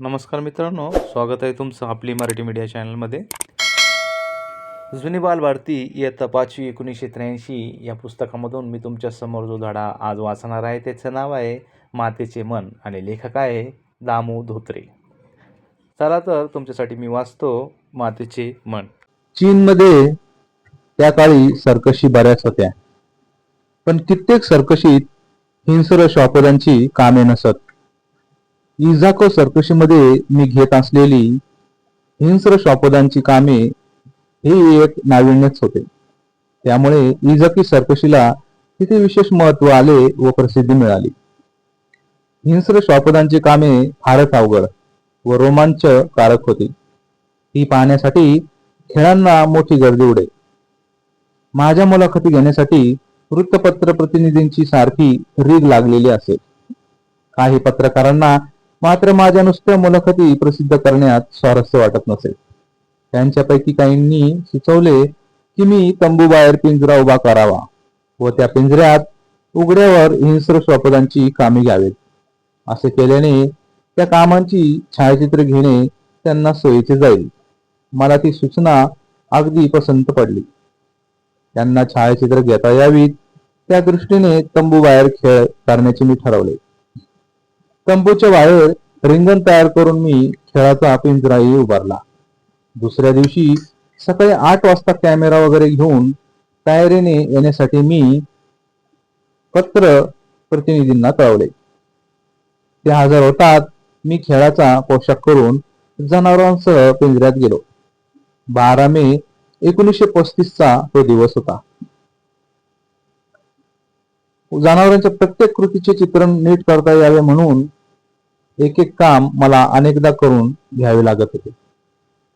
नमस्कार मित्रांनो स्वागत आहे तुमचं आपली मराठी मीडिया चॅनलमध्ये जुनी बालभारती इयत्ता पाचवी एकोणीसशे त्र्याऐंशी या पुस्तकामधून मी तुमच्यासमोर जो धडा आज वाचणार आहे त्याचं नाव आहे मातेचे मन आणि लेखक आहे दामू धोत्रे. चला तर तुमच्यासाठी मी वाचतो मातेचे मन. चीनमध्ये त्या काळी सर्कशी बऱ्याच होत्या. पण कित्येक सर्कशीत हिंसर श्वापदांची कामे नसत. इझाको सर्कशीमध्ये मी घेत असलेली हिंस्र श्वापदांची कामे हे एक नाविन्यच होते. त्यामुळे इजाकी सर्कशीला तिथे विशेष महत्त्व आले व प्रसिद्धी मिळाली. हिंस्र श्वापदांची कामे फारच अवघड व रोमांचकारक होती. ती पाहण्यासाठी खेळांना मोठी गर्दी उडे. माझ्या मुलाखती घेण्यासाठी वृत्तपत्र प्रतिनिधींची सारखी रीग लागलेली असे काही पत्रकारांना मात्र माझ्या नुसत्या मुलाखती प्रसिद्ध करण्यात स्वारस्य वाटत नसे. त्यांच्यापैकी काहींनी सुचवले की मी तंबूबाहेर पिंजरा उभा करावा व त्या पिंजऱ्यात उघड्यावर हिंस्र स्वपदांची कामे घ्यावीत. असे केल्याने त्या कामांची छायाचित्र घेणे त्यांना सोयीचे जाईल. मला ती सूचना अगदी पसंत पडली. त्यांना छायाचित्र घेता यावीत त्या दृष्टीने तंबू बाहेर खेळ करण्याचे मी ठरवले. तंबूच्या बाहेर रिंगण तयार करून मी खेळाचा पिंजराही उभारला. दुसऱ्या दिवशी सकाळी आठ वाजता कॅमेरा वगैरे घेऊन तयारीने येण्यासाठी मी पत्र प्रतिनिधींना कळवले. ते हजर होतात मी खेळाचा पोशाख करून जनावरांसह पिंजऱ्यात गेलो. बारा मे एकोणीसशे पस्तीसचा तो दिवस होता. जनावरांच्या प्रत्येक कृतीचे चित्रण नीट करता यावे म्हणून एक एक काम मला अनेकदा करून घ्यावे लागत होते.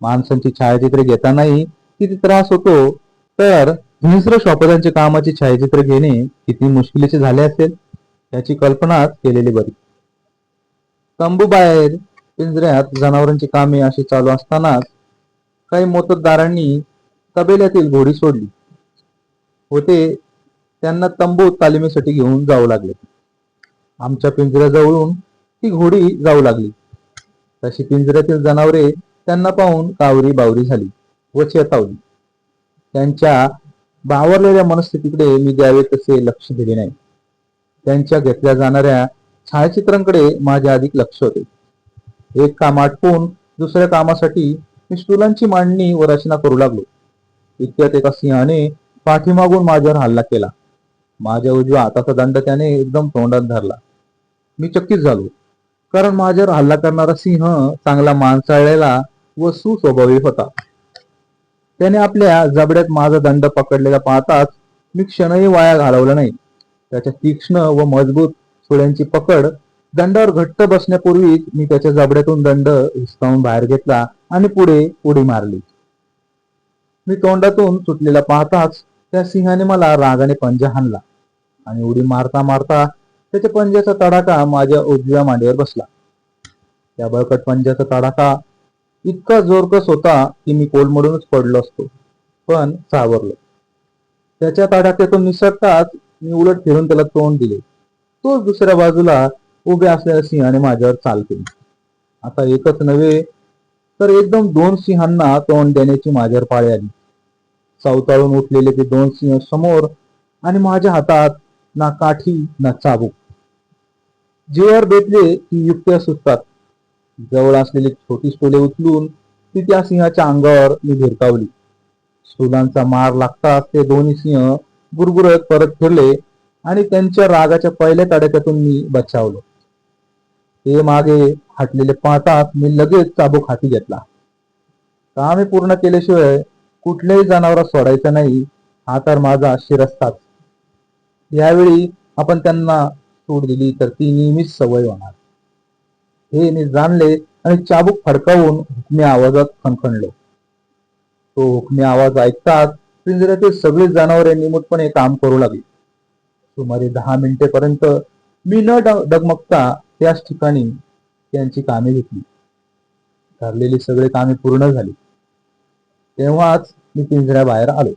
माणसांची छायाचित्रे घेतानाही किती त्रास होतो तर हिंस्र शॉपरांचे कामाची छायाचित्र घेणे किती मुश्किलीचे झाले असेल याची कल्पनाच केलेली बरी. तंबू बाहेर पिंजऱ्यात जनावरांची कामे अशी चालू असतानाच काही मोतदारांनी तबेल्यातील घोडी सोडली. होते त्यांना तंबू तालिमीसाठी घेऊन जाऊ लागले. आमच्या पिंजऱ्याजवळून ती घोडी जाऊ लागली. तशी पिंजऱ्यातील जनावरे त्यांना पाहून कावरी बावरी झाली व चेतावली. त्यांच्या बावरलेल्या मनस्थितीकडे मी द्यावे तसे लक्ष दिले नाही. त्यांच्या घेतल्या जाणाऱ्या छायाचित्रांकडे माझे अधिक लक्ष होते. एक काम आटपून दुसऱ्या कामासाठी मी स्टुलांची मांडणी व रचना करू लागलो. इतक्यात एका सिंहाने पाठीमागून माझ्यावर हल्ला केला. माझ्या उजव्या हाताचा दंड त्याने एकदम तोंडात धरला. मी चकित झालो. कारण माझ्यावर हल्ला करणारा सिंह चांगला माणसाळलेला व सुस्वभावी होता. त्याने आपल्या जबड्यात माझा दंड पकडलेला पाहताच मी क्षणही वाया घालवला नाही. त्याच्या तीक्ष्ण व मजबूत सुळ्यांची पकड दंडावर घट्ट बसण्यापूर्वीच मी त्याच्या जबड्यातून दंड हिसकावून बाहेर घेतला आणि पुढे उडी मारली. मी तोंडातून सुटलेला पाहताच त्या सिंहाने मला रागाने पंजा हाणला आणि उडी मारता मारता त्याच्या पंजाचा तडाखा माझ्या उजव्या मांडीवर बसला. त्या बळकट पंजाचा तडाखा इतका जोरकस होता की मी कोलमडूनच पडलो असतो पण सावरलो. त्याच्या तडाख्यातून निसटताच मी उलट फिरून त्याला तोंड दिले. तोच दुसऱ्या बाजूला उभ्या असलेल्या सिंहाने माझ्यावर चाल केली. आता एकच नव्हे तर एकदम दोन सिंहांना तोंड देण्याची माझ्यावर पाळी आली. सावताळून उठलेले ते दोन सिंह समोर आणि माझ्या हातात ना काठी ना चाबूक. जीवावर बेतले ती युक्त्या सुटतात. जवळ असलेली छोटी सोले उचलून ती त्या सिंहाच्या अंगावर मी भिरकावली. सोलांचा मार लागताच ते दोन्ही सिंह गुरगुरत परत फिरले आणि त्यांच्या रागाच्या पहिल्या तडाख्यातून मी बचावलो. ते मागे हटलेले पाहताच मी लगेच चाबूक हाती घेतला. कामे पूर्ण केल्याशिवाय कुठल्याही जनावरात सोडायचा नाही हा तर माझा शिरस्ताच यावेळी आपण त्यांना सूट दिली तर ती नेहमीच सवय होणार. हे मी जाणले आणि चाबूक फडकावून हुकमी आवाजात खणखणलो. तो हुकमी आवाज ऐकताच पिंजऱ्यातील सगळी जनावरे निमूटपणे काम करू लागली. सुमारे दहा मिनिटेपर्यंत मी न डगमगता त्याच ठिकाणी त्यांची कामे घेतली. ठरलेली सगळी कामे पूर्ण झाली. तेव्हाच मी पिंजऱ्याबाहेर आलो.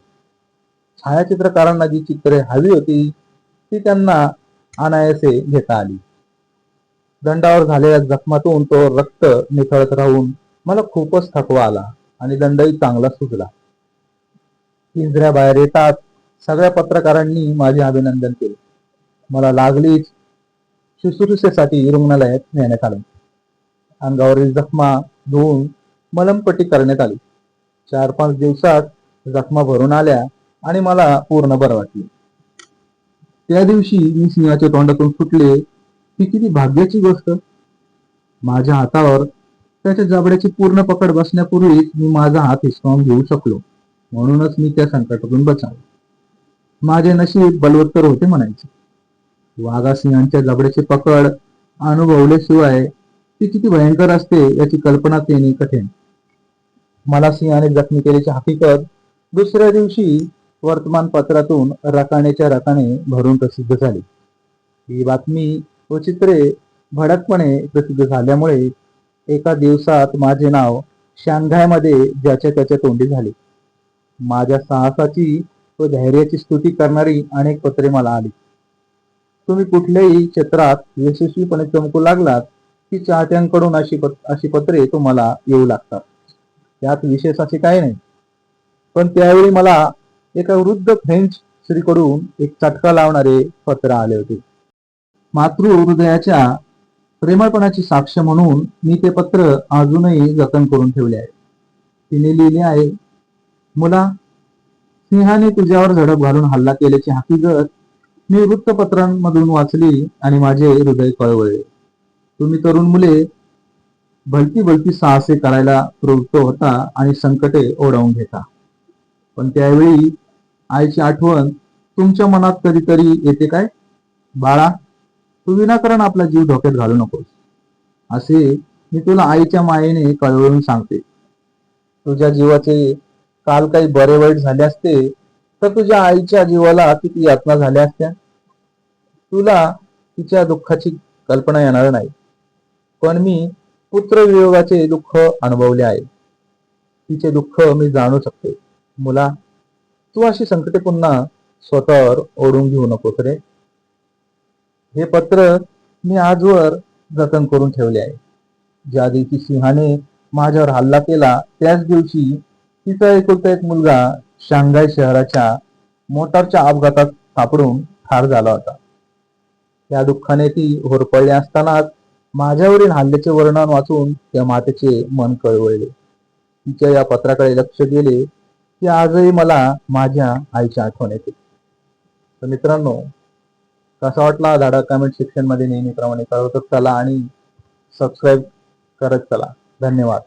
छायाचित्रकारांना जी चित्रे हवी होती ती त्यांना अनायसे घेता आली. दंडावर झालेल्या जखमातून तो रक्त निथळत राहून मला खूपच थकवा आला आणि दंडही चांगला सुचला पिंजऱ्याबाहेर येतात सगळ्या पत्रकारांनी माझे अभिनंदन केले. मला लागलीच शुश्रूषेसाठी रुग्णालयात नेण्यात आले. अंगावरील जखमा धुवून मलमपट्टी करण्यात आली. चार पाच दिवसात जखमा भरून आल्या आणि मला पूर्ण बरं वाटले. त्या दिवशी मी सिंहाच्या तोंडातून फुटले. ही किती भाग्याची गोष्ट. माझ्या हातावर त्याच्या जबड्याची पूर्ण पकड बसण्यापूर्वीच मी माझा हात हिसकावून घेऊ शकलो. म्हणूनच मी त्या संकटातून बचावलो. माझे नशीब बलवत्तर होते म्हणायचे. वाघा सिंहांच्या जबड्याची पकड अनुभवल्याशिवाय ती किती भयंकर असते याची कल्पना येणे कठीण. मला सिंहाने जखमी केल्याची हकीकत दुसऱ्या दिवशी वर्तमानपत्रातून रकानेच्या रकाने भरून प्रसिद्ध झाली. ही बातमी व चित्रे भडकपणे प्रसिद्ध झाल्यामुळे एका दिवसात माझे नाव शांघायमध्ये ज्याच्या त्याच्या तोंडी झाले. माझ्या साहसाची व धैर्याची स्तुती करणारी अनेक पत्रे मला आली. तुम्ही कुठल्याही क्षेत्रात यशस्वीपणे चमकू लागलात की चाहत्यांकडून अशी पत- अशी पत्रे तुम्हाला येऊ लागतात. त्यात विशेष असे काही नाही. पण त्यावेळी मला एका वृद्ध फ्रेंच स्त्रीकडून एक चटका लावणारे पत्र आले होते. मातृ हृदयाच्या प्रेमळपणाची साक्ष म्हणून मी ते पत्र अजूनही जतन करून ठेवले आहे. तिने लिहिले आहे मुला सिंहाने तुझ्यावर झडप घालून हल्ला केल्याची हकीकत मी वृत्तपत्रांमधून वाचली आणि माझे हृदय कळवळले तुम्ही तरुण मुले भलती भलती साहसे करायला प्रवृत्त होता आणि संकटे ओढावून घेता. पण त्यावेळी आईची आठवण तुमच्या मनात कधीतरी येते काय? बाळा तू विनाकारण आपला जीव धोक्यात घालू नकोस. असे मी तुला आईच्या मायेने कळवळून सांगते. तुझ्या जीवाचे काल काही बरे वाईट झाले असते तर तुझ्या आईच्या जीवाला किती यातना झाल्या असत्या? तुला तिच्या दुःखाची कल्पना येणार नाही. पण मी पुत्र वियोगाचे दुःख अनुभवले आहे. तिचे दुःख मी जाणू शकते. मुला तू अशी संकटे पुन्हा स्वतःवर ओढून घेऊ नकोस रे हे पत्र मी आजवर जतन करून ठेवले आहे. ज्या दिवशी सिंहाने माझ्यावर हल्ला केला त्याच दिवशी तिचा एकुलता एक मुलगा शांघाय शहराच्या मोटारच्या अपघातात सापडून ठार झाला होता. त्या दुःखाने ती होरपळली असतानाच माझ्यावरील हल्ल्याचे वर्णन वाचून त्या मातेचे मन कळवळले. तिच्या या पत्राकडे लक्ष गेले की आजही मला माझ्या आईची आठवण येते. तर मित्रांनो कसा वाटला हा कमेंट सेक्शनमध्ये नेहमीप्रमाणे कळवतच चला आणि सबस्क्राईब करत चला. धन्यवाद.